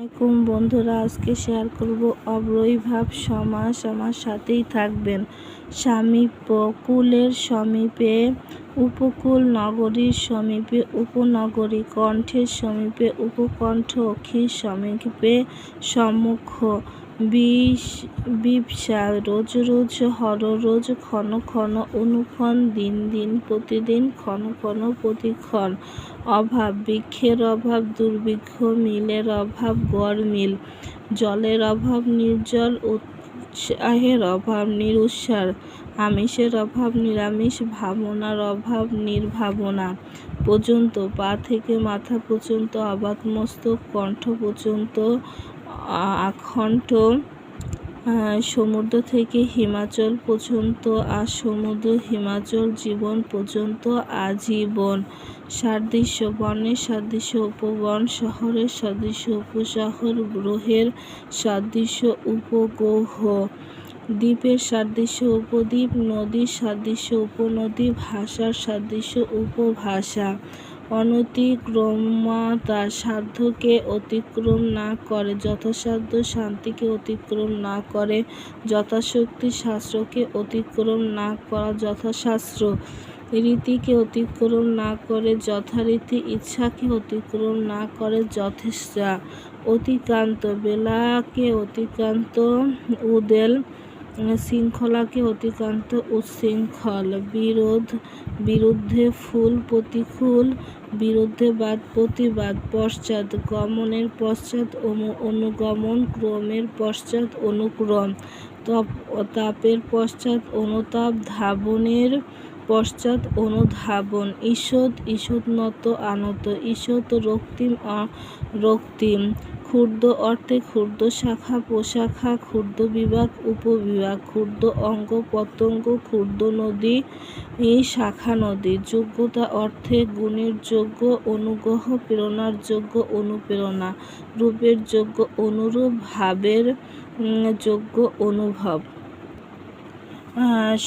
আসসালামাইকুম বন্ধুরা, আজকে শেয়ার করব অব্রৈভাব সমাস আমার সাথেই থাকবেন। সামীপ্য কুলের সমীপে, উপকূল নগরীর সমীপে, উপনগরী কণ্ঠের সমীপে, উপকণ্ঠ অক্ষীর সমীপে সম্মুখ বিষ বিপসা রোজ রোজ হর রোজ ক্ষণ ক্ষণ অনুক্ষণ, দিন দিন প্রতিদিন ক্ষণ ক্ষণ প্রতিক্ষণ। অভাব বৃক্ষের অভাব, দুর্ভিক্ষ মিলের অভাব, গড় মিল। জলের অভাব, নির্জল উৎসাহের অভাব, নিরুৎসার। আমিষের অভাব, নিরামিষ ভাবনার অভাব, নির্ভাবনা। পর্যন্ত পা থেকে মাথা পর্যন্ত অবাধ মস্তক কণ্ঠ পর্যন্ত আখণ্ড সমুদ্র থেকে হিমাচল পর্যন্ত আর সমুদ্র হিমাচল জীবন পর্যন্ত আজীবন। সাদৃশ্য বনের সাদৃশ্য উপবন, শহরের সাদৃশ্য উপশহর, গ্রহের সাদৃশ্য উপগ্রহ। দ্বীপের সাদৃশ্য উপদ্বীপ, নদীর সাদৃশ্য উপনদী, ভাষার সাদৃশ্য উপভাষা। অনতিক্রমতা সাধ্যকে অতিক্রম না করে, যথাসাধ্য শান্তিকে অতিক্রম না করে, যথাশক্তি শাস্ত্রকে অতিক্রম না করা যথাশাস্ত্র, রীতিকে অতিক্রম না করে, যথারীতি ইচ্ছাকে অতিক্রম না করে যথেচ্ছা, অতিক্রান্ত বেলাকে অতিক্রান্ত উদেল শৃঙ্খলাকে অতিক্রান্ত উচ্ছৃঙ্খল বিরোধ, বিরুদ্ধে ফুল প্রতিকূল, বিরুদ্ধে বাদ প্রতিবাদ, পশ্চাৎ গমনের পশ্চাৎ অনুগমন, ক্রমের পশ্চাৎ অনুক্রম, তপ, তাপের পশ্চাৎ অনুতাপ, ধাবনের পশ্চাৎ অনুধাবন, ঈষৎ ঈষৎ নত আনত, ঈষৎ রক্তিম রক্তিম। ক্ষুদ্র অর্থে ক্ষুদ্র শাখা, প্রশাখা ক্ষুদ্র বিভাগ, উপবিভাগ ক্ষুদ্র অঙ্গ প্রত্যঙ্গ ক্ষুদ্র নদী শাখা নদী। যোগ্যতা অর্থে গুণের যোগ্য, অনুগ্রহ, প্রেরণার যোগ্য, অনুপ্রেরণা। রূপের যোগ্য, অনুরূপ, ভাবের যোগ্য, অনুভব।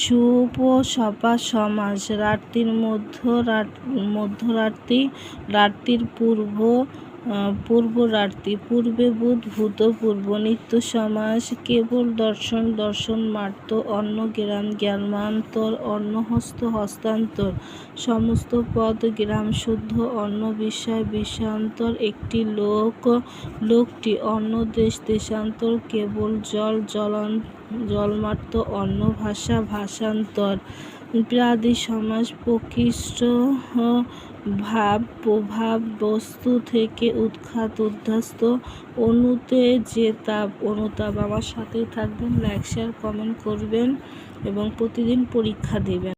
সুপসপা সমাস রাত্রির মধ্য মধ্যরাত্রি, রাত্রির পূর্ব পূর্বরাত্রি, পূর্বে বুধ ভূতপূর্ব নিত্য সমাস, কেবল দর্শন দর্শন মার্ত অন্ন গ্রাম গ্রামান্তর অন্নহস্ত হস্তান্তর। সমস্ত পদ, গ্রাম শুদ্ধ, অন্ন বিষয়, বিষান্তর, একটি লোক, লোকটি অন্য দেশ, দেশান্তর, কেবল জল জলান জলমাত্র অন্য ভাষা ভাষান্তর। প্রাদি সমাজ প্রকৃষ্ট ভাব প্রভাব বস্তু থেকে উৎখাত, উদ্ধাস্ত। অনুতে যে তাপ অনুতাপ। আমার সাথেই থাকবেন লাইক শেয়ার কমেন্ট করবেন এবং প্রতিদিন পরীক্ষা দেবেন।